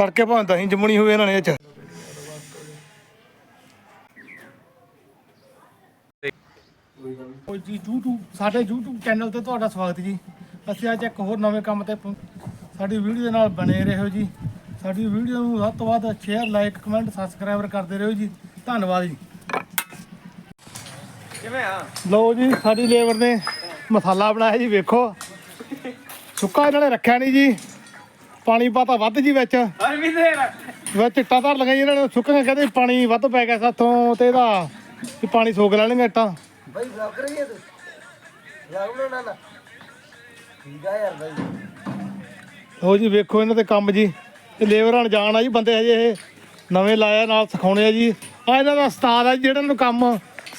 ਤੜਕੇ ਭਾਵੇਂ ਦਹੀਂ ਜੰਮਣੀ ਹੋਵੇ ਇਹਨਾਂ ਨੇ ਇਹ ਚ। ਓ ਜੀ YouTube ਸਾਡੇ YouTube ਚੈਨਲ ਤੇ ਤੁਹਾਡਾ ਸਵਾਗਤ ਜੀ। ਅਸੀਂ ਅੱਜ ਇੱਕ ਹੋਰ ਨਵੇਂ ਕੰਮ ਤੇ ਪਹੁੰ- ਸਾਡੀ ਵੀਡੀਓ ਦੇ ਨਾਲ ਬਣੇ ਰਹੋ ਜੀ। ਸਾਡੀ ਵੀਡੀਓ ਨੂੰ ਵੱਧ ਤੋਂ ਵੱਧ ਸ਼ੇਅਰ ਲਾਈਕ ਕਮੈਂਟ ਸਬਸਕ੍ਰਾਈਬਰ ਕਰਦੇ ਰਹੋ ਜੀ। ਧੰਨਵਾਦ ਜੀ। ਕਿਵੇਂ ਆ? ਲਓ ਜੀ ਸਾਡੀ ਲੇਬਰ ਨੇ ਮਸਾਲਾ ਬਣਾਇਆ ਜੀ ਵੇਖੋ। ਸੁੱਕਾ ਇਹਨਾਂ ਨੇ ਰੱਖਿਆ ਨਹੀਂ ਜੀ। ਪਾਣੀ ਪਾਤਾ ਵੱਧ ਜੀ ਵਿੱਚ। ਹਰ ਵੀ ਵਿੱਚ ਇੱਟਾਂ ਧਰ ਲਗਾਈ ਇਹਨਾਂ ਨੇ ਸੁੱਕੀਆਂ ਕਹਿੰਦੇ ਪਾਣੀ ਵੱਧ ਪੈ ਗਿਆ ਸਾਥੋਂ ਤੇ ਇਹਦਾ ਵੀ ਪਾਣੀ ਸੋਕ ਲੈਣਗੇ ਇੱਟਾਂ। ਭਾਈ ਵਲੌਗ ਕਰੀਏ ਤੂੰ। ਵਲੌਗ ਬਣਾਉਣਾ ਨਾ ਠੀਕ ਆ ਯਾਰ ਭਾਈ ਲਓ ਜੀ ਵੇਖੋ ਇਹਨਾਂ ਦੇ ਕੰਮ ਜੀ। ਇਹ ਲੇਬਰ ਅਣਜਾਣ ਆ ਜੀ ਬੰਦੇ ਹਜੇ ਇਹ। ਨਵੇਂ ਲਾਇਆ ਨਾਲ ਸਿਖਾਉਣੇ ਆ ਜੀ। ਆ ਇਹਨਾਂ ਦਾ ਉਸਤਾਦ ਆ ਜੀ ਜਿਹੜਾ ਇਹਨਾਂ ਨੂੰ ਕੰਮ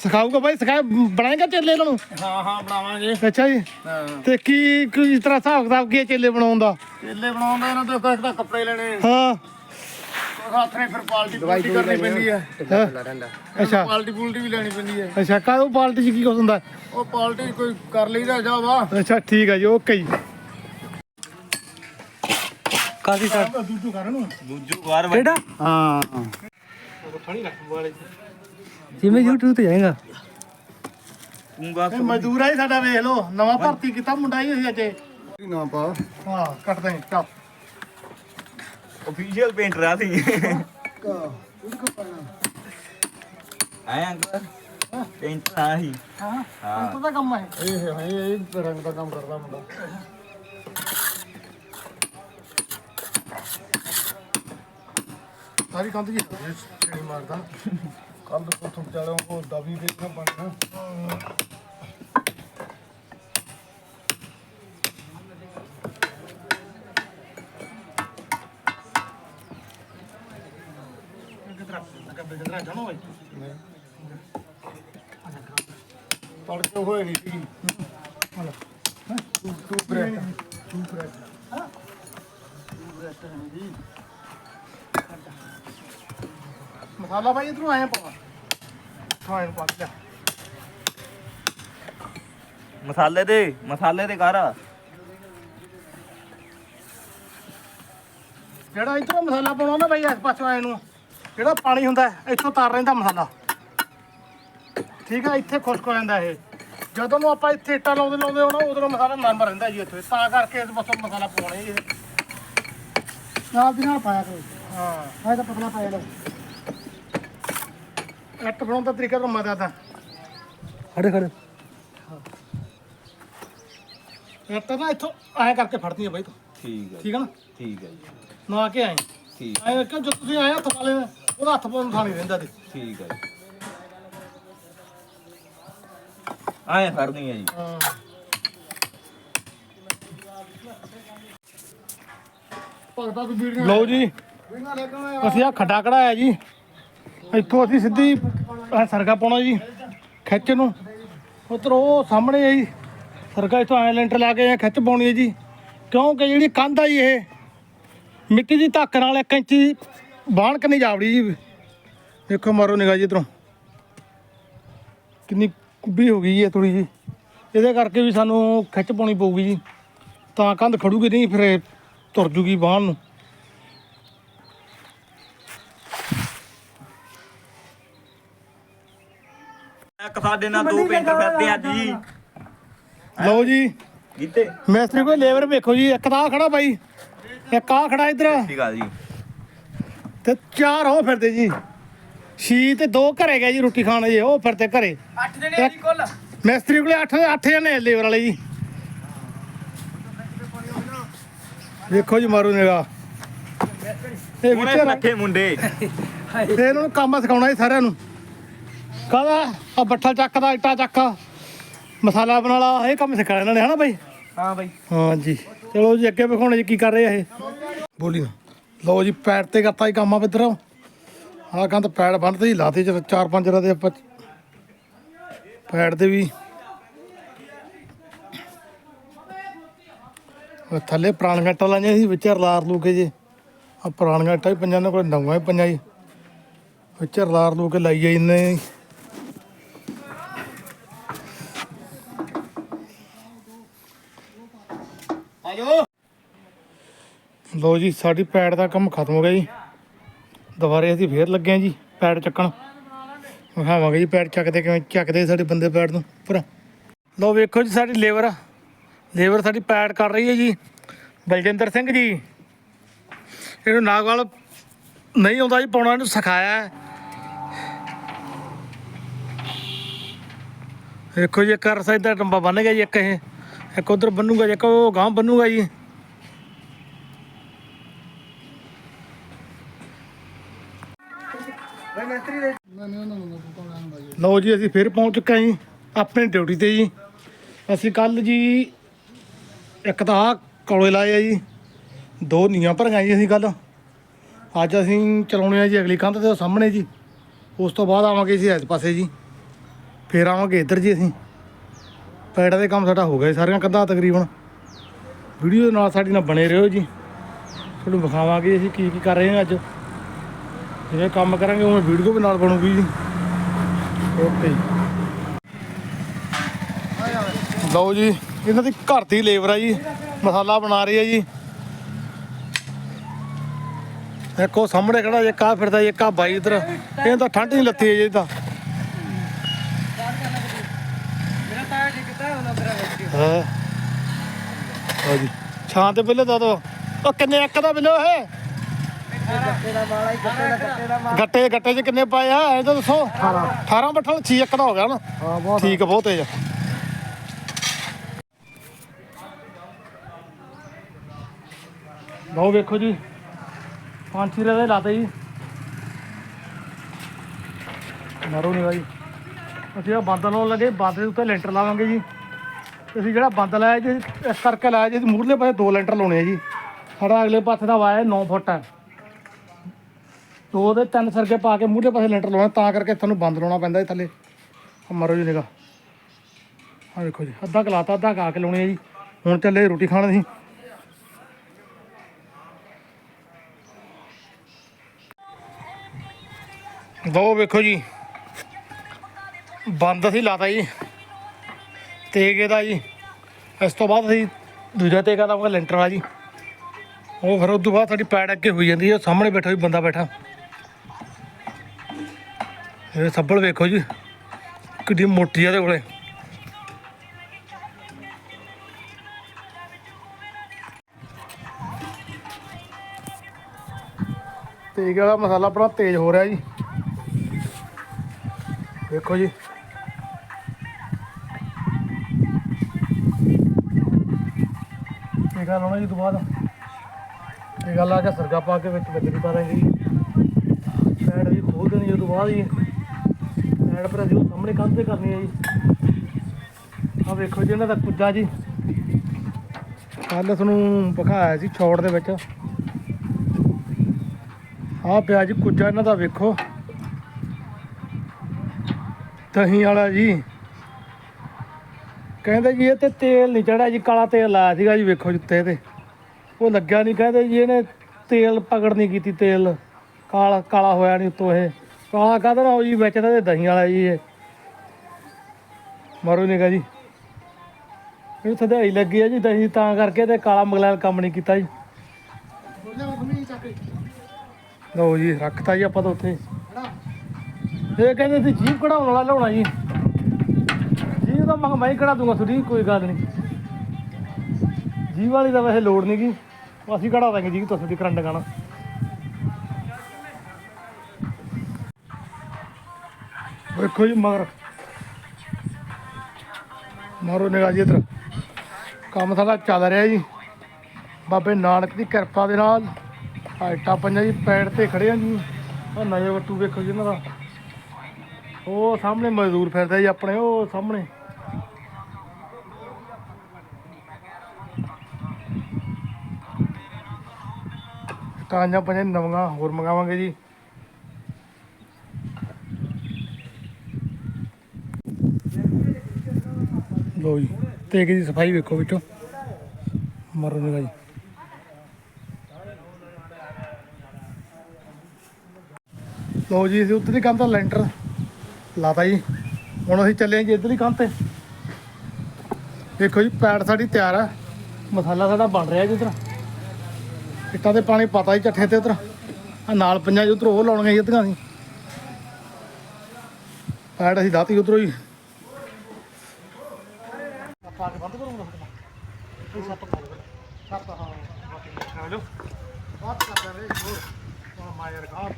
ਸਿਖਾਊਗਾ ਬਾਈ ਸਿਖਾ ਬਣਾਏਗਾ ਚੇਲੇ ਇਹਨਾਂ ਨੂੰ? ਹਾਂ ਹਾਂ ਬਣਾਵਾਂਗੇ। ਅੱਛਾ ਜੀ। ਹਾਂ। ਤੇ ਕੀ ਕੀ ਇਸ ਤਰ੍ਹਾਂ ਹਿਸਾਬ ਕਿਤਾਬ ਕੀ ਹੈ ਚੇਲੇ ਬਣਾਉਣ ਦਾ? ਚੇਲੇ ਬਣਾਉਂਦੇ ਇਹਨਾਂ ਤੋਂ ਇੱਕ ਤਾਂ ਕੱਪੜੇ ਲੈਣੇ। ਹਾਂ। ਹੱਥ ਨੇ ਫਿਰ ਪਾਲਟੀ ਪੁਲਟੀ ਕਰਨੀ ਪੈਂਦੀ ਹੈ। ਹੈਂ? ਰਹਿੰਦਾ। ਅੱਛਾ। ਪਾਲਟੀ ਪੁਲਟੀ ਵੀ ਲੈਣੀ ਪੈਂਦੀ ਹੈ। ਅੱਛਾ ਕਾਹਦੋਂ ਪਾਰਟੀ ਚ ਕੀ ਕੁਛ ਹੁੰਦਾ? ਉਹ ਪਾਲਟੀ ਕੋਈ ਕਰ ਲਈਦਾ ਜਾ ਵਾ। ਅੱਛਾ ਠੀਕ ਹੈ ਜੀ ਓਕੇ ਜੀ। ਕਾਦੀ ਸਰ? ਦੂਜੂ ਕਰਨ ਨੂੰ? ਦੂਜੂ ਵਾਰ ਕਿਹੜਾ? ਹਾਂ। ਫਣੀ ਰੱਖ ਵਾਲੇ ਜਿਵੇਂ YouTube ਤੇ ਜਾਏਗਾ। ਤੂੰ ਗਾ ਇਹ ਮਜ਼ਦੂਰ ਆ ਜੀ ਸਾਡਾ ਵੇਖ ਲਓ। ਨਵਾਂ ਭਰਤੀ ਕੀਤਾ ਮੁੰਡਾ ਹੀ ਹੋਈ ਅਜੇ ਨਾ ਪਾ ਹਾਂ ਕੱਟਦੇ ਹਾਂ ਚੱਲ। ਅਫੀਸ਼ੀਅਲ ਪੇਂਟਰ ਆ ਸੀ। ਆਇਆ ਅੰਕਲ? ਪੇਂਟਰ ਆ ਹੀ। ਹਾਂ ਹਾਂ। ਉਹਦਾ ਕੰਮ ਹੈ ਇਹ ਹੈ ਇਹ ਰੰਗ ਦਾ ਕੰਮ ਕਰਦਾ ਮੁੰਡਾ। ਸਾਰੀ ਕੰਧ ਜੀ ਛੇੜੀ ਮਾਰਦਾ। ਕੱਲ ਤੋਂ ਤੁਮ ਚਾਲੋਂ ਕੋ ਦਬੀ ਦੇ ਤੜਕੇ ਹੋਏ ਨਹੀਂ ਸੀ। ਤੂੰ ਤੂੰ ਬ੍ਰੈਡ ਤੂੰ ਬ੍ਰੈਡ ਹਾਂ ਮਸਾਲਾ ਭਾਈ ਇਧਰੋਂ ਆਇਆ ਪਾ ਮਸਾਲੇ ਦੇ ਮਸਾਲੇ ਦੇ ਕਰ ਜਿਹੜਾ ਇਧਰੋਂ ਮਸਾਲਾ ਪਾਉਣਾ ਨਾ ਬਾਈ ਇਸ ਪਾਸੋਂ ਆਏ ਨੂੰ। ਜਿਹੜਾ ਪਾਣੀ ਹੁੰਦਾ ਹੈ, ਇੱਥੋਂ ਤਾਰ ਰਹਿੰਦਾ ਮਸਾਲਾ। ਠੀਕ ਹੈ ਇੱਥੇ ਖੁਸ਼ਕ ਹੋ ਜਾਂਦਾ ਇਹ। ਜਦੋਂ ਨੂੰ ਆਪਾਂ ਇੱਥੇ ਇੱਟਾਂ ਲਾਉਂਦੇ ਲਾਉਂਦੇ ਹੋਣਾ ਉਦੋਂ ਮਸਾਲਾ ਨਰਮ ਰਹਿੰਦਾ ਜੀ ਇੱਥੇ। ਤਾਂ ਕਰਕੇ ਇਸ ਪਾਸੋਂ ਮਸਾਲਾ ਪਾਉਣਾ ਜੀ ਇਹ। ਨਾਲ ਦੀ ਨਾਲ ਪਾਇਆ ਕਰੋ। ਹਾਂ। ਇਹ ਤਾਂ ਪਤਲਾ ਪਾਇਆ ਲੋ ਇੱਟ ਬਣਾਉਣ ਦਾ ਤਰੀਕਾ ਤੁਹਾਨੂੰ ਮੈਂ ਦੱਸਦਾ ਖੜੇ। ਖੜੇ ਇੱਟ ਨਾ ਇੱਥੋਂ ਐਂ ਕਰਕੇ ਫੜਦੀ ਆ ਬਾਈ ਤੂੰ। ਠੀਕ ਹੈ ਠੀਕ ਹੈ ਨਾ? ਠੀਕ ਹੈ ਜੀ। ਨਾ ਕੇ ਆਏ ਠੀਕ। ਐਂ ਕਿ ਜਦੋਂ ਤੁਸੀਂ ਆਏ ਹੱਥ ਵਾਲੇ ਉਹਦਾ ਹੱਥ ਪਾਉਣ ਨੂੰ ਥਾਂ ਨਹੀਂ ਰਹਿੰਦਾ ਤੇ। ਠੀਕ ਹੈ ਜੀ। ਆਏ ਫੜਨੀ ਹੈ ਜੀ। ਹਾਂ। ਭਗਤਾ ਤੂੰ ਵੀਡੀਓ ਲਓ ਜੀ। ਅਸੀਂ ਆ ਖੱਡਾ ਕਢਾਇਆ ਜੀ। ਇੱਥੋਂ ਅਸੀਂ ਸਿੱਧੀ ਆਹ ਸਰਗਾ ਪਾਉਣਾ ਜੀ, ਖਿੱਚ ਨੂੰ। ਉਧਰ ਉਹ ਸਾਹਮਣੇ ਹੈ ਜੀ। ਸਰਗਾ ਇੱਥੋਂ ਐ ਲੈਂਟਰ ਲਾ ਕੇ ਐਂ ਖਿੱਚ ਪਾਉਣੀ ਹੈ ਜੀ। ਕਿਉਂਕਿ ਜਿਹੜੀ ਕੰਧ ਆ ਜੀ ਇਹ, ਮਿੱਟੀ ਦੀ ਧੱਕ ਨਾਲ ਇੱਕ ਇੰਚੀ ਬਾਹਣ ਕਰਨੀ ਜਾਵੜੀ ਜੀ। ਦੇਖੋ ਮਾਰੋ ਨਿਗਾਹ ਜੀ ਇਧਰੋਂ। ਕਿੰਨੀ ਕੁੱਬੀ ਹੋ ਗਈ ਹੈ ਥੋੜੀ ਜੀ। ਇਹਦੇ ਕਰਕੇ ਵੀ ਸਾਨੂੰ ਖਿੱਚ ਪਾਉਣੀ ਪਊਗੀ ਜੀ। ਤਾਂ ਕੰਧ ਖੜੂਗੀ ਨਹੀਂ, ਫਿਰ ਤੁਰ ਜੂਗੀ ਬਾਹਣ ਨੂੰ। ਇੱਕ ਸਾਡੇ ਨਾਲ ਦੋ ਪੇਂਟਰ ਫਿਰਦੇ ਅੱਜ ਜੀ। ਲਓ ਜੀ। ਗੀਤੇ। ਮਿਸਤਰੀ ਕੋਈ ਲੇਬਰ ਵੇਖੋ ਜੀ। ਇੱਕ ਤਾਂ ਆਹ ਖੜਾ ਬਾਈ। ਇੱਕ ਆ ਖੜਾ ਇਧਰ। ਠੀਕ ਆ ਜੀ। ਤੇ ਚਾਰ ਉਹ ਫਿਰਦੇ ਜੀ। ਛੀ ਤੇ ਦੋ ਘਰੇ ਗਏ ਜੀ ਰੋਟੀ ਖਾਣ ਜੀ ਉਹ ਫਿਰਦੇ ਘਰੇ। 8 ਜਣੇ ਜੀ ਕੁੱਲ। ਮਿਸਤਰੀ ਕੋਲੇ 8 8 ਜਣੇ ਲੇਬਰ ਵਾਲੇ ਜੀ। ਵੇਖੋ ਜੀ ਮਾਰੋ ਨਿਗਾ ਇਹ ਉਹਨੇ ਵਿੱਚ ਲੱਥੇ ਮੁੰਡੇ। ਤੇ ਇਹਨਾਂ ਨੂੰ ਕੰਮ ਸਿਖਾਉਣਾ ਜੀ ਸਾਰਿਆਂ ਨੂੰ। ਕਾਹਦਾ ਆ ਬੱਠਲ ਚੱਕਦਾ ਇੱਟਾ ਚੱਕ। ਮਸਾਲਾ ਬਣਾਲਾ ਇਹ ਕੰਮ ਸਿਖਾਇਆ ਇਹਨਾਂ ਨੇ ਹਨਾ ਬਾਈ? ਹਾਂ ਬਾਈ। ਹਾਂ ਜੀ। ਚਲੋ ਜੀ ਅੱਗੇ ਵਿਖਾਉਣੇ ਜੀ ਕੀ ਕਰ ਰਹੇ ਆ ਇਹ? ਬੋਲੀ ਨਾ। ਲਓ ਜੀ ਪੈੜ ਤੇ ਕਰਤਾ ਹੀ ਕੰਮ ਆ ਇੱਧਰ ਆਹ ਕੰਧ ਪੈੜ ਬੰਨ੍ਹਦੇ ਹੀ ਲਾਤੇ ਚ ਚਾਰ ਪੰਜ ਰਾਂ ਦੇ ਆਪਾਂ ਪੈੜ ਦੇ ਵੀ। ਉਹ ਥੱਲੇ ਪੁਰਾਣੀਆਂ ਇੱਟਾਂ ਲਾਈਆਂ ਸੀ ਵਿੱਚ ਰਲਾਰ ਲੂ ਕੇ ਜੇ। ਆ ਪੁਰਾਣੀਆਂ ਇੱਟਾਂ ਵੀ ਪੰਜਾਂ ਦੇ ਕੋਲ ਨਵਾਂ ਵੀ ਪੰਜਾਂ ਜੀ। ਵਿੱਚ ਰਲਾਰ ਲੂ ਕੇ ਲਾਈ ਜਾਂਦੇ ਆਜੋ। ਲੋ ਜੀ, ਸਾਡੀ ਪੈੜ ਦਾ ਕੰਮ ਖਤਮ ਹੋ ਗਿਆ ਜੀ। ਦੁਬਾਰੇ ਅਸੀਂ ਫੇਰ ਲੱਗੇ ਹਾਂ ਜੀ ਪੈੜ ਚੱਕਣ। ਵਿਖਾਵਾਂਗੇ ਜੀ ਪੈੜ ਚੱਕਦੇ ਕਿਵੇਂ? ਚੱਕਦੇ ਸਾਡੇ ਬੰਦੇ ਪੈੜ ਨੂੰ, ਪੂਰਾ। ਲੋ ਵੇਖੋ ਜੀ, ਸਾਡੀ ਲੇਬਰ ਲੇਬਰ ਸਾਡੀ ਪੈੜ ਕਰ ਰਹੀ ਹੈ ਜੀ। ਬਲਜਿੰਦਰ ਸਿੰਘ ਜੀ। ਇਹਨੂੰ ਨਾਗਵਾਲ ਨਹੀਂ ਆਉਂਦਾ ਜੀ, ਪਾਉਣਾ ਇਹਨੂੰ ਸਿਖਾਇਆ। ਵੇਖੋ ਜੀ, ਇੱਕ ਰਸਾ ਇਧਰ ਟੰਬਾ ਬੰਨ ਗਿਆ ਜੀ, ਇੱਕ ਇਹ। ਇੱਕ ਉਧਰ ਬੰਨੂਗਾ ਜੀ, ਇੱਕ ਉਹ ਗਾਂ ਬੰਨੂਗਾ ਜੀ। ਲਓ ਜੀ, ਅਸੀਂ ਫਿਰ ਪਹੁੰਚ ਚੁੱਕੇ ਹਾਂ ਜੀ, ਆਪਣੀ ਡਿਊਟੀ ਤੇ ਜੀ। ਅਸੀਂ ਕੱਲ ਜੀ ਇੱਕ ਤਾਂ ਆਹ ਕੋਲੇ ਲਾਏ ਆ ਜੀ, ਦੋ ਨੀਆਂ ਭਰੀਆਂ ਜੀ ਅਸੀਂ ਕੱਲ ਅੱਜ ਅਸੀਂ ਚਲਾਉਣੇ ਆ ਜੀ ਅਗਲੀ ਕੰਧ ਦੇ ਸਾਹਮਣੇ ਜੀ। ਉਸ ਤੋਂ ਬਾਅਦ ਆਵਾਂਗੇ ਜੀ ਇਸ ਪਾਸੇ ਜੀ। ਫਿਰ ਆਵਾਂਗੇ ਇੱਧਰ ਜੀ ਅਸੀਂ। ਪੈੜਾ ਦੇ ਕੰਮ ਸਾਡਾ ਹੋ ਗਿਆ ਜੀ, ਸਾਰੀਆਂ ਕੰਧਾਂ ਤਕਰੀਬਨ। ਵੀਡੀਓ ਦੇ ਨਾਲ ਸਾਡੀ ਨਾਲ ਬਣੇ ਰਹੋ ਜੀ। ਤੁਹਾਨੂੰ ਵਿਖਾਵਾਂਗੇ ਅਸੀਂ ਕੀ ਕੀ ਕਰ ਰਹੇ ਹਾਂ ਅੱਜ। ਜਿਵੇਂ ਕੰਮ ਕਰਾਂਗੇ, ਉਵੇਂ ਵੀਡੀਓ ਵੀ ਨਾਲ ਬਣੂਗੀ ਜੀ। ਓਕੇ ਜੀ। ਲਓ ਜੀ, ਇਹਨਾਂ ਦੀ ਘਰ ਦੀ ਲੇਬਰ ਆ ਜੀ। ਮਸਾਲਾ ਬਣਾ ਰਹੀ ਹੈ ਜੀ। ਇੱਕੋ ਸਾਹਮਣੇ ਖੜਾ ਜੇ ਆ ਫਿਰਦਾ ਜੇ, ਇੱਕ ਬਾਈ ਇਧਰ। ਇਹ ਤਾਂ ਠੰਡ ਨਹੀਂ ਲੱਤੀ ਹੈ ਜੀ ਤਾਂ ਮੇਰਾ ਤਾਇਆ ਜੀ ਕਿੱਥੇ ਹੁੰਦਾ ਤੇਰਾ ਬੱਚੀ ਹਾਂ। ਜੀ ਛਾਂ ਤੇ ਬਿੱਲੇ ਦਾ ਦੋ। ਉਹ ਕਿੰਨੇ ਇੱਕ ਦਾ ਬਿੱਲੋ ਇਹ ਗੱਟੇ ਗੱਟੇ 'ਚ ਕਿੰਨੇ ਪਾਏ ਆ? ਇਹ ਤਾਂ ਦੱਸੋ। 18 18 ਬੱਠਲ 6 ਇੱਕ ਦਾ ਹੋ ਗਿਆ ਨਾ। ਹਾਂ ਬਹੁਤ ਠੀਕ ਬਹੁਤ ਤੇਜ਼। ਲਓ ਵੇਖੋ ਜੀ। ਪੰਜ ਛੇ ਦੇ ਲਾਤੇ ਜੀ। ਮਾਰੋ ਨਹੀਂ ਭਾਈ ਅਸੀਂ ਆ ਬੰਦ ਲਾਉਣ ਲੱਗੇ। ਬੰਦ ਦੇ ਉੱਤੇ ਲੈਂਟਰ ਲਾਵਾਂਗੇ ਜੀ। ਅਸੀਂ ਜਿਹੜਾ ਬੰਦ ਲਾਇਆ ਜੀ ਇਸ ਕਰਕੇ ਲਾਇਆ ਜੀ ਮੂਰਲੇ ਪਾਸੇ ਦੋ ਲੈਂਟਰ ਲਾਉਣੇ ਆ ਜੀ। ਸਾਡਾ ਅਗਲੇ ਪਾਸੇ ਦਾ ਵਾਇਆ 9 ਫੁੱਟ ਹੈ ਦੋ ਦੇ ਤਿੰਨ ਸਰਕੇ ਪਾ ਕੇ ਮੂਹਰੇ ਪਾਸੇ ਲੈਂਟਰ ਲਾਉਣਾ, ਤਾਂ ਕਰਕੇ ਤੁਹਾਨੂੰ ਬੰਦ ਲਾਉਣਾ ਪੈਂਦਾ ਜੀ ਥੱਲੇ। ਆਹ ਮਾਰੋ ਜੀ ਨਿਗਾ ਆ ਵੇਖੋ ਜੀ, ਅੱਧਾ ਕਲਾਤਾ ਅੱਧਾ ਕਾ ਕੇ ਲਾਉਣੇ ਆ ਜੀ। ਹੁਣ ਚੱਲੇ ਰੋਟੀ ਖਾਣ ਅਸੀਂ। ਦੋ ਵੇਖੋ ਜੀ। ਬੰਦ ਅਸੀਂ ਲਾਤਾ ਜੀ। ਤੇਗ ਦਾ ਜੀ। ਇਸ ਤੋਂ ਬਾਅਦ ਅਸੀਂ ਦੂਜਾ ਤੇਗਾ ਲਾਵਾਂਗੇ ਲੈਂਟਰ ਵਾਲਾ ਜੀ। ਉਹ ਫਿਰ ਉਸ ਤੋਂ ਬਾਅਦ ਸਾਡੀ ਪੈੜ ਅੱਗੇ ਹੋਈ ਜਾਂਦੀ ਹੈ। ਸਾਹਮਣੇ ਬੈਠਾ ਵੀ ਬੰਦਾ ਬੈਠਾ। ਇਹ ਸੱਬਲ ਵੇਖੋ ਜੀ। ਕਿੱਡੀ ਮੋਟੀ ਆ ਇਹਦੇ ਕੋਲੇ। ਤੇਗ ਵਾਲਾ ਮਸਾਲਾ ਬੜਾ ਤੇਜ਼ ਹੋ ਰਿਹਾ ਜੀ। ਵੇਖੋ ਜੀ। ਇਹ ਗੱਲ ਜੀ ਤੋਂ ਬਾਅਦ ਇਹ ਗੱਲ ਆ ਕੇ ਸਰਗਾ ਪਾ ਕੇ ਵਿੱਚ ਬੱਜਰੀ ਪਾ ਦਾਂਗੇ ਜੀ। ਸਾਈਡ ਵੀ ਖੋਲ ਦੇਣੀ ਜੀ ਤੋਂ ਬਾਅਦ ਜੀ ਸਾਈਡ ਪਰ ਅਸੀਂ ਸਾਹਮਣੇ ਕੰਧ ਤੇ ਕਰਨੀ ਹੈ ਜੀ। ਆ ਵੇਖੋ ਜੀ ਇਹਨਾਂ ਦਾ ਕੁੱਜਾ ਜੀ। ਕੱਲ ਤੁਹਾਨੂੰ ਵਿਖਾਇਆ ਸੀ ਛੋੜ ਦੇ ਵਿੱਚ। ਆ ਪਿਆ ਜੀ ਕੁੱਜਾ ਇਹਨਾਂ ਦਾ ਵੇਖੋ। ਦਹੀਂ ਵਾਲਾ ਜੀ। ਕਹਿੰਦੇ ਜੀ ਇਹ ਤੇ ਤੇਲ ਨਹੀਂ ਚੜਿਆ ਜੀ, ਕਾਲਾ ਤੇਲ ਲਾਇਆ ਸੀਗਾ ਜੀ, ਵੇਖੋ ਜਿੱਤੇ ਤੇ। ਉਹ ਲੱਗਿਆ ਨਹੀਂ, ਕਹਿੰਦੇ ਜੀ ਇਹਨੇ ਤੇਲ ਪਕੜ ਨਹੀਂ ਕੀਤੀ, ਤੇਲ। ਕਾਲਾ ਕਾਲਾ ਹੋਇਆ ਨਹੀਂ ਉਤੋਂ ਇਹ। ਕਾਲਾ ਕਾਹਦਾ ਨਾ ਜੀ, ਵਿੱਚ ਤਾਂ ਦਹੀਂ ਵਾਲਾ ਜੀ ਇਹ। ਮਾਰੋ ਨਿਕਾ ਜੀ। ਇਹ ਥਦਈ ਲੱਗੀ ਆ ਜੀ ਦਹੀਂ, ਤਾਂ ਕਰਕੇ ਤੇ ਕਾਲਾ ਮਗਲੈਲ ਕੰਮ ਨਹੀਂ ਕੀਤਾ ਜੀ। ਲਓ ਜੀ, ਰੱਖਤਾ ਜੀ ਆਪਾਂ ਤਾਂ ਉੱਥੇ। ਇਹ ਕਹਿੰਦੇ ਸੀ ਜੀਪ ਕਢਾਉਣ ਵਾਲਾ ਲਿਆਉਣਾ ਜੀ। ਤਾਂ ਮੈਂ ਮੈਂ ਕਢਾ ਦੂੰਗਾ ਤੁਹਾਡੀ, ਕੋਈ ਗੱਲ ਨਹੀਂ। ਜੀਪ ਵਾਲੀ ਦਾ ਵੈਸੇ ਲੋੜ ਨਹੀਂ ਗੀ ਅਸੀਂ ਕਢਾ ਦਾਂਗੇ ਜੀ ਤੁਹਾਡੀ ਕਰੰਟ ਗਾਣਾ। ਵੇਖੋ ਜੀ ਮਗਰ। ਮਾਰੋ ਨਿਗਾਹ ਜੀ ਇੱਧਰ। ਕੰਮ ਸਾਡਾ ਚੱਲ ਰਿਹਾ ਜੀ। ਬਾਬੇ ਨਾਨਕ ਦੀ ਕਿਰਪਾ ਦੇ ਨਾਲ। ਹਾਈਟਾਂ ਪੰਜਾਂ ਜੀ ਪੈੜ ਤੇ ਖੜੇ ਆ ਜੀ। ਉਹ ਨਵੇਂ ਵੱਟੂ ਵੇਖੋ ਜੀ ਇਹਨਾਂ ਦਾ। ਉਹ ਸਾਹਮਣੇ ਮਜ਼ਦੂਰ ਫਿਰਦਾ ਜੀ ਆਪਣੇ, ਉਹ ਸਾਹਮਣੇ। ਕਾਂਜਾਂ ਪੰਜਾਂ ਨਵੀਆਂ ਹੋਰ ਮੰਗਾਵਾਂਗੇ ਜੀ। ਲੋ ਜੀ, ਤੇ ਦੀ ਸਫ਼ਾਈ ਵੇਖੋ ਵਿੱਚੋਂ। ਮਰੋ ਨਿਗਾ ਜੀ ਲੋ ਜੀ, ਅਸੀਂ ਉੱਧਰਲੀ ਕੰਧ ਦਾ ਲੈਂਟਰ ਲਾਤਾ ਜੀ। ਹੁਣ ਅਸੀਂ ਚੱਲੇ ਜੀ ਇੱਧਰਲੀ ਕੰਧ ਤੇ। ਦੇਖੋ ਜੀ, ਪੈੜ ਸਾਡੀ ਤਿਆਰ ਆ। ਮਸਾਲਾ ਸਾਡਾ ਬਣ ਰਿਹਾ ਜੀ ਇੱਧਰ। ਇੱਟਾਂ ਤੇ ਪਾਣੀ ਪਤਾ ਹੀ ਚੱਠੇ ਤੇ ਉਧਰ। ਆ ਨਾਲ ਪੰਜਾਂ ਉਧਰ ਉਹ ਲਾਉਣੀਆਂ ਜੀ ਅੱਧੀਆਂ ਸੀ ਪੈੜ ਅਸੀਂ ਦਾਤੀ ਉਧਰੋਂ ਹੀ। ਆਪਾਂ ਬੰਦ ਕਰੂੰਗਾ ਇਹ ਸੱਤ ਪਾ ਲਓ ਸੱਤ ਹਾਂ ਬਾਕੀ ਲਓ ਬਾਤ ਕਰ ਰਹੇ ਹੋਰ ਮਾਇਰ ਘਾਟ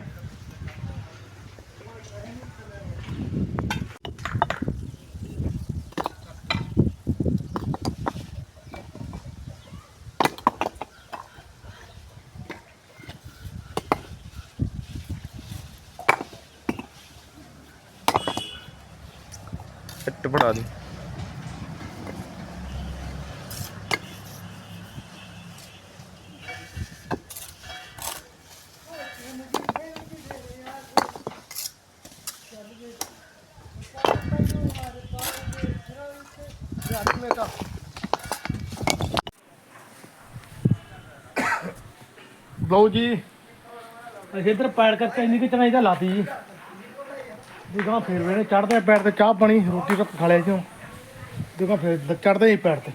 ਲਓ ਜੀ। ਅਸੀਂ ਇੱਧਰ ਪੈੜ ਕਰਕੇ ਇੰਨੀ ਕਿ ਚਨਾਈ ਤਾਂ ਲਾਤੀ ਜੀ। ਦੁਕਾਨ ਫੇਰ ਵੇਲੇ ਚੜਦੇ ਪੈੜ ਤੇ ਚਾਹ ਪਾਣੀ ਰੋਟੀ ਤੱਕ ਖਾ ਲਿਆ ਜੀ ਦੁਕਾਨ ਫੇਰ ਚੜਦੇ ਹੀ ਪੈੜ ਤੇ।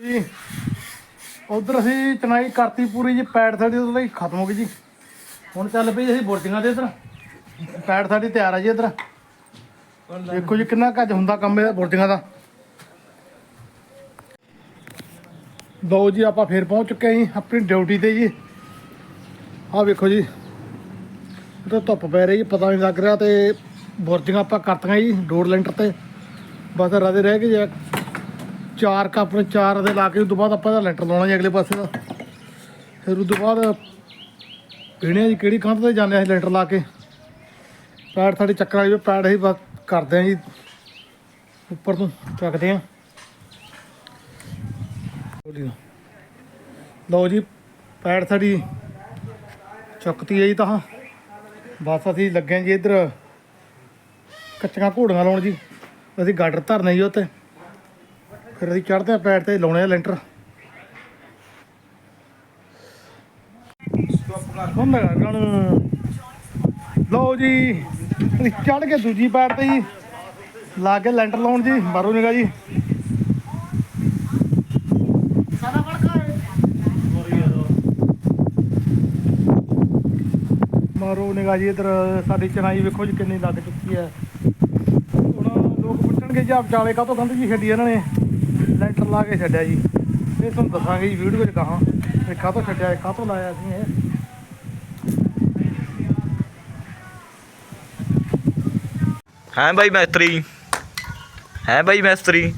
ਜੀ, ਉਧਰ ਅਸੀਂ ਚਨਾਈ ਕਰਤੀ ਪੂਰੀ ਜੀ ਪੈੜ ਸਾਡੀ ਉਹਦੇ ਲਈ ਖਤਮ ਹੋ ਗਈ ਜੀ। ਹੁਣ ਚੱਲ ਪਈ ਅਸੀਂ ਬੁਰਜੀਆਂ ਦੇ ਇੱਧਰ। ਪੈੜ ਸਾਡੀ ਤਿਆਰ ਆ ਜੀ ਇੱਧਰ। ਦੇਖੋ ਜੀ ਕਿੰਨਾ ਕੱਜ ਹੁੰਦਾ ਕੰਮ ਇਹਦਾ ਬੁਰਜੀਆਂ ਦਾ। ਲਓ ਜੀ, ਆਪਾਂ ਫੇਰ ਪਹੁੰਚ ਚੁੱਕੇ ਹਾਂ ਜੀ, ਆਪਣੀ ਡਿਊਟੀ ਤੇ ਜੀ। ਆਹ ਵੇਖੋ ਜੀ ਤਾਂ ਧੁੱਪ ਪੈ ਰਹੀ ਹੈ, ਪਤਾ ਨਹੀਂ ਲੱਗ ਰਿਹਾ ਤੇ ਬੁਰਜੀਆਂ ਆਪਾਂ ਕਰਤੀਆਂ ਜੀ, ਡੋਰ ਲੈਂਟਰ ਤੇ। ਬਸ ਰਦੇ ਰਹਿ ਗਏ ਜੀ ਚਾਰ ਕੱਪ ਨੇ ਚਾਰ ਦੇ ਲਾ ਕੇ, ਉਸ ਤੋਂ ਬਾਅਦ ਆਪਾਂ ਦਾ ਲੈਂਟਰ ਲਾਉਣਾ ਜੀ ਅਗਲੇ ਪਾਸੇ ਦਾ। ਫਿਰ ਉਸ ਤੋਂ ਬਾਅਦ ਪੀਣੇ ਜੀ, ਕਿਹੜੀ ਕੰਧ ਤੇ ਜਾਂਦੇ ਆ ਅਸੀਂ ਲੈਂਟਰ ਲਾ ਕੇ? ਪੈੜ ਸਾਡੇ ਚੱਕਰ ਵਾਲੀ ਪੈੜ ਅਸੀਂ ਬਸ ਕਰਦੇ ਆ ਜੀ, ਉੱਪਰ ਤੋਂ ਚੱਕਦੇ ਆ। ਲਓ ਜੀ ਪੈੜ ਸਾਡੀ ਚੁੱਕਤੀ ਹੈ ਜੀ ਤਾਂ। ਬਸ ਅਸੀਂ ਲੱਗੇ ਹਾਂ ਜੀ ਇੱਧਰ। ਕੱਚੀਆਂ ਘੋੜੀਆਂ ਲਾਉਣ ਜੀ। ਅਸੀਂ ਗਾਡਰ ਧਰਨੇ ਜੀ ਉੱਤੇ ਫਿਰ ਅਸੀਂ ਚੜ੍ਹਦੇ ਆ ਪੈੜ ਤੇ, ਲਾਉਣੇ ਆ ਲੈਂਟਰ ਲਓ ਜੀ, ਅਸੀਂ ਚੜ੍ਹ ਕੇ ਦੂਜੀ ਪੈੜ ਤੇ ਜੀ, ਲਾ ਕੇ ਲੈਂਟਰ ਲਾਉਣ ਜੀ। ਬਾਹਰੋਂ ਨਿਗਾ ਜੀ। ਮਾਰੋ ਨਿਗਾਹ ਜੀ ਇਧਰ ਸਾਡੀ ਚਨਾਈ ਵੇਖੋ ਜੀ ਕਿੰਨੀ ਲੱਗ ਚੁੱਕੀ ਹੈ। ਹੁਣ ਲੋਕ ਪੁੱਛਣਗੇ ਜੀ ਆ ਵਿਚਾਲੇ ਕਾਹਤੋਂ ਕੰਧ ਜੀ ਛੱਡੀ ਇਹਨਾਂ ਨੇ? ਲੈਂਟਰ ਲਾ ਕੇ ਛੱਡਿਆ ਜੀ। ਇਹ ਤੁਹਾਨੂੰ ਦੱਸਾਂਗੇ ਜੀ ਵੀਡੀਓ ਵਿੱਚ ਕਹਾਂ। ਇਹ ਕਾਹਤੋਂ ਛੱਡਿਆ ਕਾਹਤੋਂ ਲਾਇਆ ਅਸੀਂ ਇਹ? ਹੈ ਬਾਈ ਮੈਸਤਰੀ? ਹੈ ਬਾਈ ਮੈਸਤਰੀ?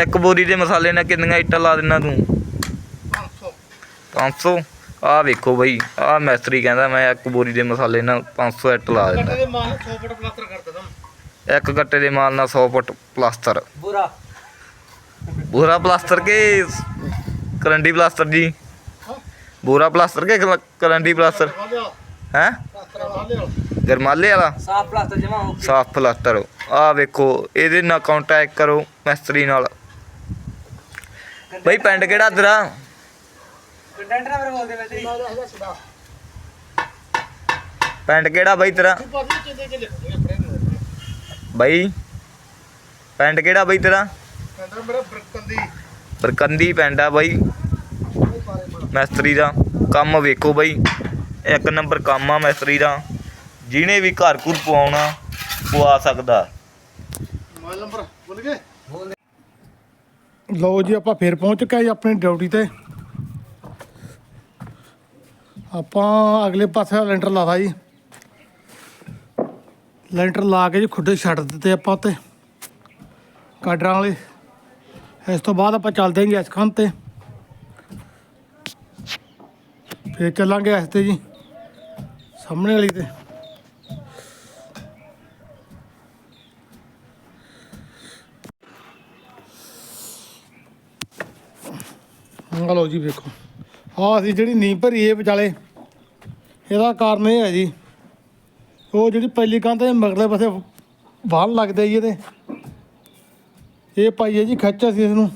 ਇੱਕ ਬੋਰੀ ਦੇ ਮਸਾਲੇ ਨਾਲ ਕਿੰਨੀਆਂ ਇੱਟਾਂ ਲਾ ਦਿੰਨਾ ਤੂੰ? 500 ਆਹ ਵੇਖੋ ਬਾਈ ਆਹ ਮੈਸਤਰੀ ਕਹਿੰਦਾ ਮੈਂ ਇੱਕ ਬੋਰੀ ਦੇ ਮਸਾਲੇ ਨਾਲ 500 ਇੱਟ ਲਾ ਦਿੰਦਾ। ਦੇ ਮਾਲ 100 ਫੁੱਟ ਪਲਾਸਟਰ ਕਰ ਦਿੰਦਾ ਇੱਕ ਗੱਟੇ ਦੇ ਮਾਲ ਨਾਲ 100 ਫੁੱਟ ਪਲਾਸਟਰ। ਬੁਰਾ। ਬੋਰਾ ਪਲਾਸਟਰ ਕੇ ਕਰੰਡੀ ਪਲਾਸਟਰ ਜੀ? ਬੋਰਾ ਪਲਾਸਟਰ ਕੇ ਕਰੰਡੀ ਪਲਾਸਟਰ? ਹੈ? ਗਰਮਾਲੇ ਵਾਲਾ? ਸਾਫ਼ ਪਲਾਸਟਰ ਜਮਾ ਹੋ ਸਾਫ਼ ਪਲਾਸਟਰ। ਆਹ ਵੇਖੋ ਇਹਦੇ ਨਾਲ ਕੰਟੈਕਟ ਕਰੋ ਮਿਸਤਰੀ ਨਾਲ। ਬਈ ਪਿੰਡ ਕਿਹੜਾ ਤੇਰਾ? ਕੰਟੈਂਟਰ ਫਿਰ ਬੋਲਦੇ ਮੈਂ ਤੇਰੀ ਪਿੰਡ ਕਿਹੜਾ ਬਈ ਤੇਰਾ? ਬਈ ਪਿੰਡ ਕਿਹੜਾ ਬਈ ਤੇਰਾ? ਮੇਰਾ ਬਰਕੰਦੀ। ਬਰਕੰਦੀ ਪਿੰਡ ਆ ਬਈ। ਮਿਸਤਰੀ ਦਾ ਕੰਮ ਵੇਖੋ ਬਈ। ਇੱਕ ਨੰਬਰ ਕੰਮ ਆ ਮਿਸਤਰੀ ਦਾ। ਜਿਹਨੇ ਵੀ ਘਰ ਘੁਰ ਪਵਾਉਣਾ ਪਵਾ ਸਕਦਾ। ਮੋਬਾਈਲ ਨੰਬਰ ਭੁੱਲ ਗਏ? ਲਓ ਜੀ, ਆਪਾਂ ਫੇਰ ਪਹੁੰਚ ਚੁੱਕੇ ਹਾਂ ਜੀ ਆਪਣੀ ਡਿਊਟੀ ਤੇ। ਆਪਾਂ ਅਗਲੇ ਪਾਸੇ ਦਾ ਲੈਂਟਰ ਲਾਦਾ ਜੀ। ਲੈਂਟਰ ਲਾ ਕੇ ਜੀ ਖੁੱਡੇ ਛੱਡ ਦਿੱਤੇ ਆਪਾਂ ਉੱਤੇ, ਕਾਡਰਾਂ ਵਾਲੇ। ਇਸ ਤੋਂ ਬਾਅਦ ਆਪਾਂ ਚੱਲਦੇ ਹਾਂ ਜੀ ਇਸ ਖੰਨ ਤੇ। ਫੇਰ ਚੱਲਾਂਗੇ ਇਸ ਤੇ ਜੀ, ਸਾਹਮਣੇ ਵਾਲੀ ਤੇ। ਆਹ ਲਓ ਜੀ ਵੇਖੋ। ਆਹ ਅਸੀਂ ਜਿਹੜੀ ਨੀਂਹ ਭਰੀ ਇਹ ਵਿਚਾਲੇ, ਇਹਦਾ ਕਾਰਨ ਇਹ ਹੈ ਜੀ, ਉਹ ਜਿਹੜੀ ਪਹਿਲੀ ਕੰਧ ਦੇ ਮਗਰਲੇ ਪਾਸੇ ਬਾਹਰ ਲੱਗਦੇ ਜੀ ਇਹਦੇ। ਇਹ ਪਾਈਏ ਜੀ ਖਿੱਚ ਅਸੀਂ ਇਸ ਨੂੰ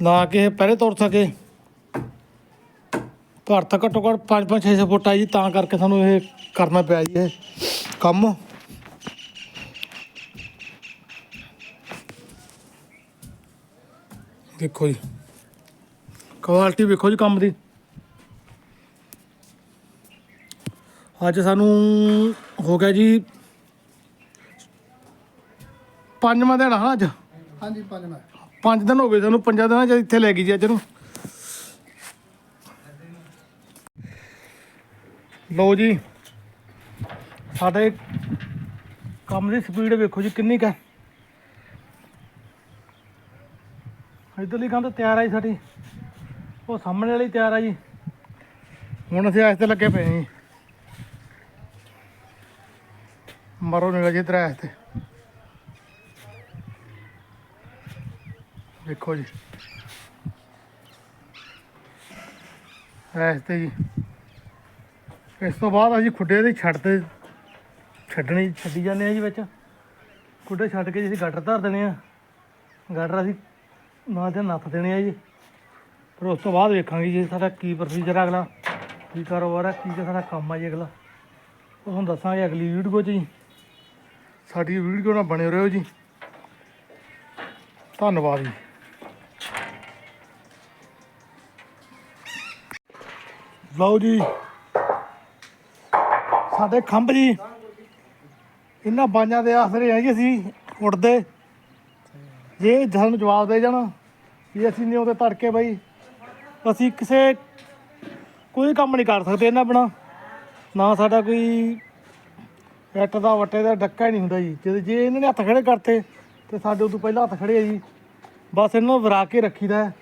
ਨਾ ਕਿ ਇਹ ਪਹਿਰੇ ਤੁਰ ਸਕੇ। ਘਰ ਤਾਂ ਘੱਟੋ ਘੱਟ 5-5 6 ਫੁੱਟ ਆ ਜੀ, ਤਾਂ ਕਰਕੇ ਸਾਨੂੰ ਇਹ ਕਰਨਾ ਪਿਆ ਜੀ ਇਹ ਕੰਮ। ਦੇਖੋ ਜੀ। ਕੁਆਲਿਟੀ ਵੇਖੋ ਜੀ ਕੰਮ ਦੀ। ਅੱਜ ਸਾਨੂੰ ਹੋ ਗਿਆ ਜੀ ਪੰਜਵਾਂ ਦਿਨ ਆ ਅੱਜ। ਹਾਂਜੀ ਪੰਜ ਮਿੰਟ ਪੰਜ ਦਿਨ ਹੋ ਗਏ ਸਾਨੂੰ ਪੰਜਾਂ ਦਿਨਾਂ ਚ ਇੱਥੇ ਲੈ ਗਈ ਜੀ ਅੱਜ ਨੂੰ। ਲਓ ਜੀ ਸਾਡੇ ਕੰਮ ਦੀ ਸਪੀਡ ਵੇਖੋ ਜੀ ਕਿੰਨੀ ਕਾ ਇਧਰਲੀ ਕੰਧ ਤਿਆਰ ਆ ਜੀ ਸਾਡੀ। ਉਹ ਸਾਹਮਣੇ ਵਾਲੀ ਤਿਆਰ ਆ ਜੀ। ਹੁਣ ਅਸੀਂ ਇਸ ਤੇ ਲੱਗੇ ਪਏ ਜੀ। ਮਰੋ ਨਿਗਾ ਜੀ ਇਧਰ ਇਸ ਤੇ। ਵੇਖੋ ਜੀ। ਇਸ ਜੀ। ਇਸ ਤੋਂ ਬਾਅਦ ਅਸੀਂ ਖੁੱਡੇ ਦੇ ਛੱਡਦੇ ਛੱਡਣੀ, ਛੱਡੀ ਜਾਂਦੇ ਆ ਜੀ ਵਿੱਚ। ਖੁੱਡੇ ਛੱਡ ਕੇ ਜੀ ਅਸੀਂ ਗਾਟਰ ਧਰ ਦੇਣੇ ਆ। ਗਾਟਰ ਅਸੀਂ ਨਾਲ ਤੇ ਨੱਥ ਦੇਣੇ ਆ ਜੀ। ਫਿਰ ਉਸ ਤੋਂ ਬਾਅਦ ਵੇਖਾਂਗੇ ਜੀ ਸਾਡਾ ਕੀ ਪ੍ਰੋਸੀਜਰ ਅਗਲਾ, ਕੀ ਕਾਰੋਬਾਰ ਹੈ ਕੀ ਸਾਡਾ ਕੰਮ ਆ ਜੀ ਅਗਲਾ। ਉਹ ਤੁਹਾਨੂੰ ਦੱਸਾਂਗੇ ਅਗਲੀ ਵੀਡੀਓ 'ਚ ਜੀ। ਸਾਡੀ ਵੀਡੀਓ ਨਾਲ ਬਣੇ ਰਹੋ ਜੀ। ਧੰਨਵਾਦ ਜੀ। ਲਓ ਜੀ। ਸਾਡੇ ਖੰਭ ਜੀ। ਇਹਨਾਂ ਬਾਜਾਂ ਦੇ ਆਸਰੇ ਆ ਜੀ ਅਸੀਂ ਉੱਡਦੇ। ਜੇ ਸਾਨੂੰ ਜਵਾਬ ਦੇ ਜਾਣ, ਵੀ ਅਸੀਂ ਨਹੀਂ ਉਹਦੇ ਤੜਕੇ ਬਈ। ਅਸੀਂ ਕਿਸੇ, ਕੋਈ ਕੰਮ ਨਹੀਂ ਕਰ ਸਕਦੇ ਇਹਨਾਂ ਬਿਨਾ ਨਾ ਸਾਡਾ ਕੋਈ ਇੱਟ ਦਾ ਵੱਟੇ ਦਾ ਡੱਕਾ ਹੀ ਨਹੀਂ ਹੁੰਦਾ ਜੀ। ਜਦ ਜੇ ਇਹਨਾਂ ਨੇ ਹੱਥ ਖੜੇ ਕਰਤੇ, ਤੇ ਸਾਡੇ ਉਦੋਂ ਪਹਿਲਾਂ ਹੱਥ ਖੜੇ ਆ ਜੀ। ਬਸ ਇਹਨਾਂ ਨੂੰ ਵਰਾ ਕੇ ਰੱਖੀਦਾ ਹੈ।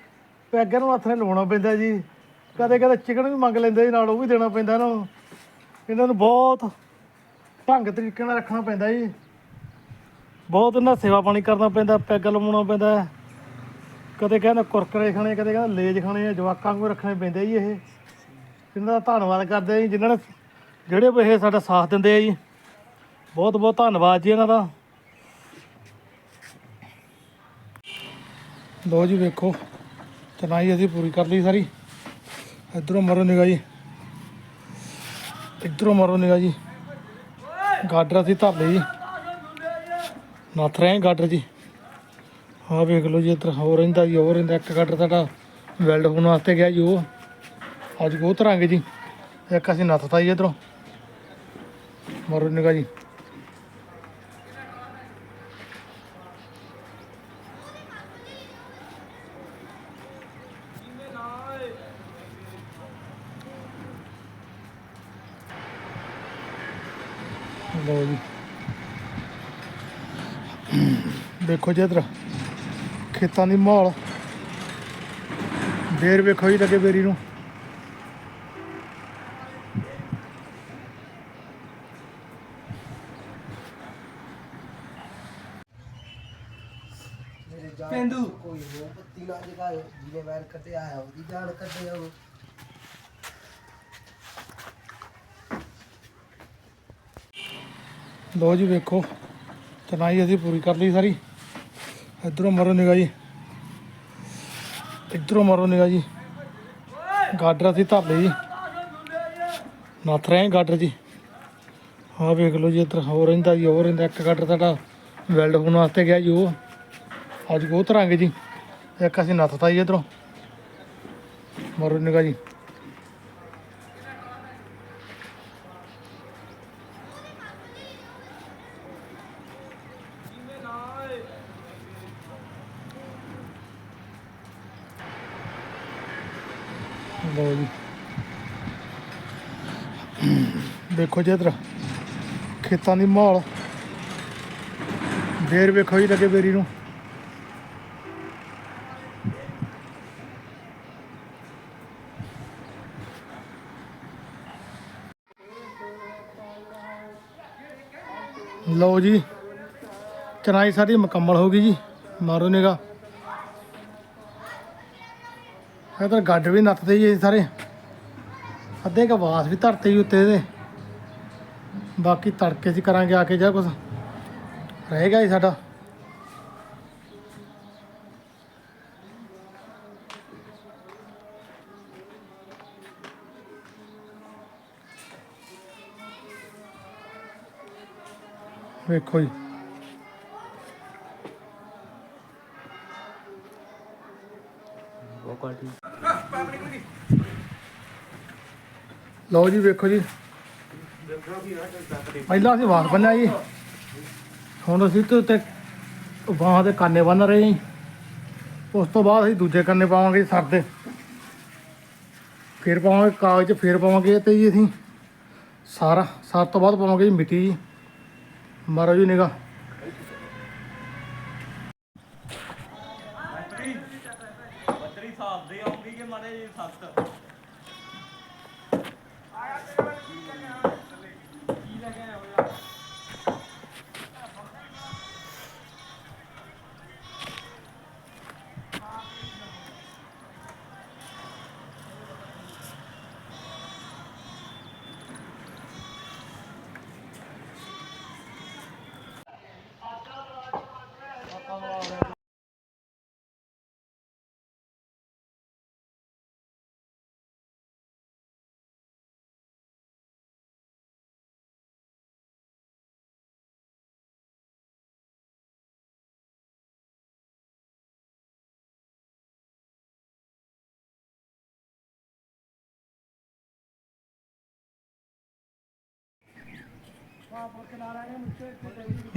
ਤੇ ਅੱਗੇ ਨੂੰ ਹੱਥ ਨੇ ਲਵਾਉਣਾ ਪੈਂਦਾ ਜੀ। ਕਦੇ ਕਦੇ ਚਿਕਨ ਵੀ ਮੰਗ ਲੈਂਦੇ ਜੀ, ਨਾਲ ਉਹ ਵੀ ਦੇਣਾ ਪੈਂਦਾ ਇਹਨਾਂ ਨੂੰ। ਇਹਨਾਂ ਨੂੰ ਬਹੁਤ ਢੰਗ ਤਰੀਕੇ ਨਾਲ ਰੱਖਣਾ ਪੈਂਦਾ ਜੀ। ਬਹੁਤ ਇਹਨਾਂ ਸੇਵਾ ਪਾਣੀ ਕਰਨਾ ਪੈਂਦਾ, ਪੈਗ ਲਵਾਉਣਾ ਪੈਂਦਾ ਕਦੇ ਕਹਿੰਦੇ ਕੁਰਕਰੇ ਖਾਣੇ, ਕਦੇ ਕਹਿੰਦੇ ਲੇਜ ਖਾਣੇ ਆ, ਜਵਾਕਾਂ ਨੂੰ ਰੱਖਣੇ ਪੈਂਦੇ ਜੀ ਇਹ। ਇਹਨਾਂ ਦਾ ਧੰਨਵਾਦ ਕਰਦੇ ਆ ਜੀ, ਜਿਨ੍ਹਾਂ ਨੇ ਜਿਹੜੇ ਵੀ ਇਹ ਸਾਡਾ ਸਾਥ ਦਿੰਦੇ ਆ ਜੀ। ਬਹੁਤ ਬਹੁਤ ਧੰਨਵਾਦ ਜੀ ਇਹਨਾਂ ਦਾ। ਲੋ ਜੀ ਵੇਖੋ ਚਨਾਈ ਅਸੀਂ ਪੂਰੀ ਕਰ ਲਈ ਸਾਰੀ। ਇਧਰੋਂ ਮਰੋ ਨਿਗਾ ਜੀ। ਇਧਰੋਂ ਮਰੋ ਨਿਗਾ ਜੀ। ਗਾਡਰ ਅਸੀਂ ਧਰ ਲਈ ਜੀ। ਨੱਥ ਰਹੇ ਗਾਡਰ ਜੀ। ਆਹ ਵੇਖ ਲਓ ਜੀ, ਇੱਧਰ ਹੋਰ ਰਹਿੰਦਾ ਜੀ, ਹੋਰ ਰਹਿੰਦਾ, ਇੱਕ ਗਾਡਰ ਸਾਡਾ ਵੈਲਡ ਹੋਣ ਵਾਸਤੇ ਗਿਆ ਜੀ ਉਹ। ਅੱਜ ਉਹ ਧਰਾਂਗੇ ਜੀ, ਇੱਕ ਅਸੀਂ ਨੱਥਤਾ ਜੀ ਇੱਧਰੋਂ। ਮਰੋ ਨਿਗਾ ਜੀ। ਲਓ ਜੀ। ਦੇਖੋ ਜੀ ਇੱਧਰ। ਖੇਤਾਂ ਦੀ ਮਾਹੌਲ ਦੇਰ ਵੇਖੋ ਜੀ ਲੱਗੇ ਬੇਰੀ ਨੂੰ। ਜਾਨ ਕੋਈ ਹੋ ਪੱਤੀ ਨਾ ਜਗਾਏ ਜਿਹਨੇ ਵੈਰ ਕੱਢਿਆ ਆਇਆ ਉਹਦੀ ਜਾਨ ਕੱਢੇ ਉਹ। ਲਓ ਜੀ ਵੇਖੋ ਚਨਾਈ ਅਸੀਂ ਪੂਰੀ ਕਰ ਲਈ ਸਾਰੀ। ਇਧਰੋਂ ਮਰੋ ਨਿਗਾ ਜੀ। ਇਧਰੋਂ ਮਰੋ ਨਿਗਾ ਜੀ। ਗਾਡਰ ਅਸੀਂ ਧਰ ਲਈ ਜੀ। ਨੱਥ ਰਹੇ ਗਾਡਰ ਜੀ। ਹਾਂ ਵੇਖ ਲਓ ਜੀ ਇੱਧਰ, ਹੋਰ ਰਹਿੰਦਾ ਜੀ, ਹੋਰ ਰਹਿੰਦਾ। ਇੱਕ ਗਾਡਰ ਸਾਡਾ ਵੈਲਡ ਹੋਣ ਵਾਸਤੇ ਗਿਆ ਜੀ ਉਹ। ਅੱਜ ਉਹ ਧਰਾਂਗੇ ਜੀ। ਇੱਕ ਅਸੀਂ ਨੱਥਤਾ ਜੀ ਇੱਧਰੋਂ। ਮਰੋ ਨਿਗਾ ਜੀ। ਲਓ ਜੀ। ਦੇਖੋ ਜੀ ਇੱਧਰ, ਖੇਤਾਂ ਦੀ ਮਾਹੌਲ। ਦੇਰ ਵੇਖੋ ਜੀ ਲੱਗੇ ਬੇਰੀ ਨੂੰ। ਲਓ ਜੀ, ਚਨਾਈ ਸਾਰੀ ਮੁਕੰਮਲ ਹੋ ਗਈ ਜੀ। ਮਾਰੋ ਨਿਗਾ ਇਧਰ ਗੱਡ ਵੀ ਨੱਥਦੇ ਜੀ ਸਾਰੇ। ਅੱਧੇ ਕ ਵੀ ਧਰਤੇ ਜੀ ਉੱਤੇ ਇਹਦੇ ਬਾਕੀ ਤੜਕੇ ਚ ਕਰਾਂਗੇ ਆ ਕੇ ਜਾਂ ਕੁਝ ਰਹੇਗਾ ਜੀ ਸਾਡਾ। ਵੇਖੋ ਜੀ। ਲਓ ਜੀ, ਵੇਖੋ ਜੀ। ਪਹਿਲਾਂ ਅਸੀਂ ਵਾਰ ਬੰਨਿਆ ਜੀ। ਹੁਣ ਅਸੀਂ ਤੇ ਉੱਤੇ ਬਾਹਾਂ ਦੇ ਕਾਨੇ ਬੰਨ ਰਹੇ ਜੀ। ਉਸ ਤੋਂ ਬਾਅਦ ਅਸੀਂ ਦੂਜੇ ਕੰਨੇ ਪਾਵਾਂਗੇ ਜੀ, ਸਰ ਦੇ। ਫਿਰ ਪਾਵਾਂਗੇ ਕਾਗਜ਼, ਫਿਰ ਪਾਵਾਂਗੇ ਤੇ ਜੀ ਅਸੀਂ ਸਾਰਾ। ਸਰ ਤੋਂ ਬਾਅਦ ਪਾਵਾਂਗੇ ਜੀ ਮਿੱਟੀ ਜੀ। ਮਾਰੋ ਜੀ ਨਿਗਾ ਬੱਤਰੀ ਸਾਫ਼ ਦੇ ਆਉਂਦੀ ਕਿ ਮਾੜੇ ਜੀ Thank you.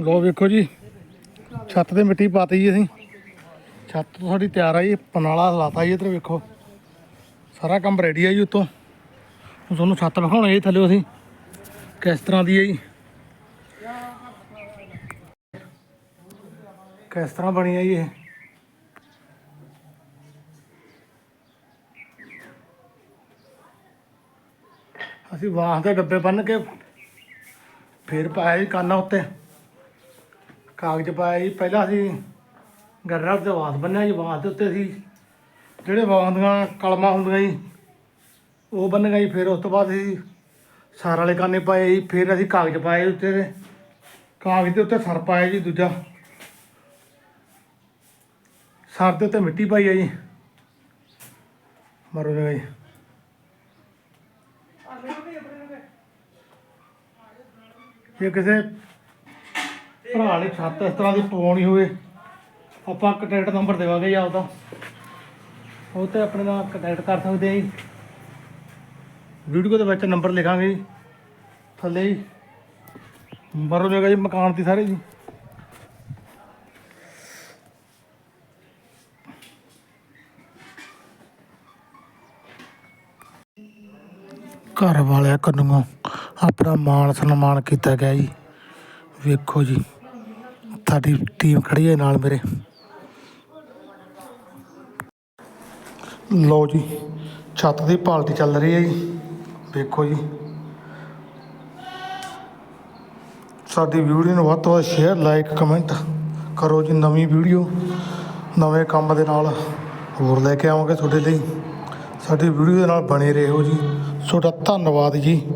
ਲੋ ਵੇਖੋ ਜੀ, ਛੱਤ ਤੇ ਮਿੱਟੀ ਪਾਤੀ ਜੀ ਅਸੀਂ। ਛੱਤ ਤੋਂ ਸਾਡੀ ਤਿਆਰ ਆ ਜੀ, ਪਨਾਲਾ ਲਾਤਾ ਜੀ ਇੱਧਰ ਵੇਖੋ। ਸਾਰਾ ਕੰਮ ਰੈਡੀ ਆ ਜੀ ਉੱਤੋਂ। ਤੁਹਾਨੂੰ ਛੱਤ ਵਿਖਾਉਣੀ ਜੀ ਥੱਲੇ ਅਸੀਂ। ਕਿਸ ਤਰ੍ਹਾਂ ਦੀ ਹੈ ਜੀ? ਕਿਸ ਤਰ੍ਹਾਂ ਬਣੀ ਹੈ ਜੀ ਇਹ? ਅਸੀਂ ਬਾਂਸ ਦੇ ਡੱਬੇ ਬੰਨ ਕੇ ਫਿਰ ਪਾਇਆ ਜੀ ਕਾਨਾ ਉੱਤੇ। ਕਾਗਜ਼ ਪਾਇਆ ਜੀ ਪਹਿਲਾਂ ਅਸੀਂ ਗਰਰਾ ਤੇ ਵਾਸ ਬੰਨਿਆ ਜੀ ਵਾਸ ਦੇ ਉੱਤੇ ਅਸੀਂ ਜਿਹੜੇ ਵਾਸ ਦੀਆਂ ਕਲਮਾਂ ਹੁੰਦੀਆਂ ਜੀ ਉਹ ਬੰਨ ਗਈ ਫਿਰ ਉਸ ਤੋਂ ਬਾਅਦ ਅਸੀਂ ਸਾਰ ਵਾਲੇ ਕਾਨੇ ਪਾਏ ਜੀ ਫਿਰ ਅਸੀਂ ਕਾਗਜ਼ ਪਾਏ ਉੱਤੇ ਦੇ। ਕਾਗਜ਼ ਦੇ ਉੱਤੇ ਸਰ ਪਾਇਆ ਜੀ ਦੂਜਾ। ਸਰ ਦੇ ਉੱਤੇ ਮਿੱਟੀ ਪਾਈ ਹੈ ਜੀ। ਮਰੋ ਜੀ ਜੇ ਕਿਸੇ ਭਰਾ ਲਈ ਛੱਤ ਇਸ ਤਰ੍ਹਾਂ ਦੀ ਪਵਾਉਣੀ ਹੋਵੇ, ਆਪਾਂ ਕੰਟੈਕਟ ਨੰਬਰ ਦੇਵਾਂਗੇ ਜੀ ਆਪਦਾ ਉਹ ਤੇ ਆਪਣੇ ਨਾਲ ਕੰਟੈਕਟ ਕਰ ਸਕਦੇ ਆ ਜੀ। ਵੀਡੀਓ ਦੇ ਵਿੱਚ ਨੰਬਰ ਲਿਖਾਂਗੇ ਜੀ। ਥੱਲੇ ਜੀ। ਮਰੋ ਜਗ੍ਹਾ ਜੀ, ਮਕਾਨ ਦੀ ਸਾਰੇ ਜੀ। ਘਰ ਵਾਲਿਆਂ ਕੰਨੋਂ ਆਪਣਾ ਮਾਣ ਸਨਮਾਨ ਕੀਤਾ ਗਿਆ ਜੀ। ਵੇਖੋ ਜੀ ਸਾਡੀ ਟੀਮ ਖੜੀ ਹੈ ਨਾਲ ਮੇਰੇ। ਲਓ ਜੀ, ਛੱਤ ਦੀ ਪਾਲਟੀ ਚੱਲ ਰਹੀ ਹੈ ਜੀ। ਵੇਖੋ ਜੀ। ਸਾਡੀ ਵੀਡੀਓ ਨੂੰ ਵੱਧ ਤੋਂ ਵੱਧ ਸ਼ੇਅਰ ਲਾਈਕ ਕਮੈਂਟ ਕਰੋ ਜੀ ਨਵੀਂ ਵੀਡੀਓ। ਨਵੇਂ ਕੰਮ ਦੇ ਨਾਲ ਹੋਰ ਲੈ ਕੇ ਆਵਾਂਗੇ ਤੁਹਾਡੇ ਲਈ। ਸਾਡੀ ਵੀਡੀਓ ਦੇ ਨਾਲ ਬਣੇ ਰਹੋ ਜੀ। ਤੁਹਾਡਾ ਧੰਨਵਾਦ ਜੀ।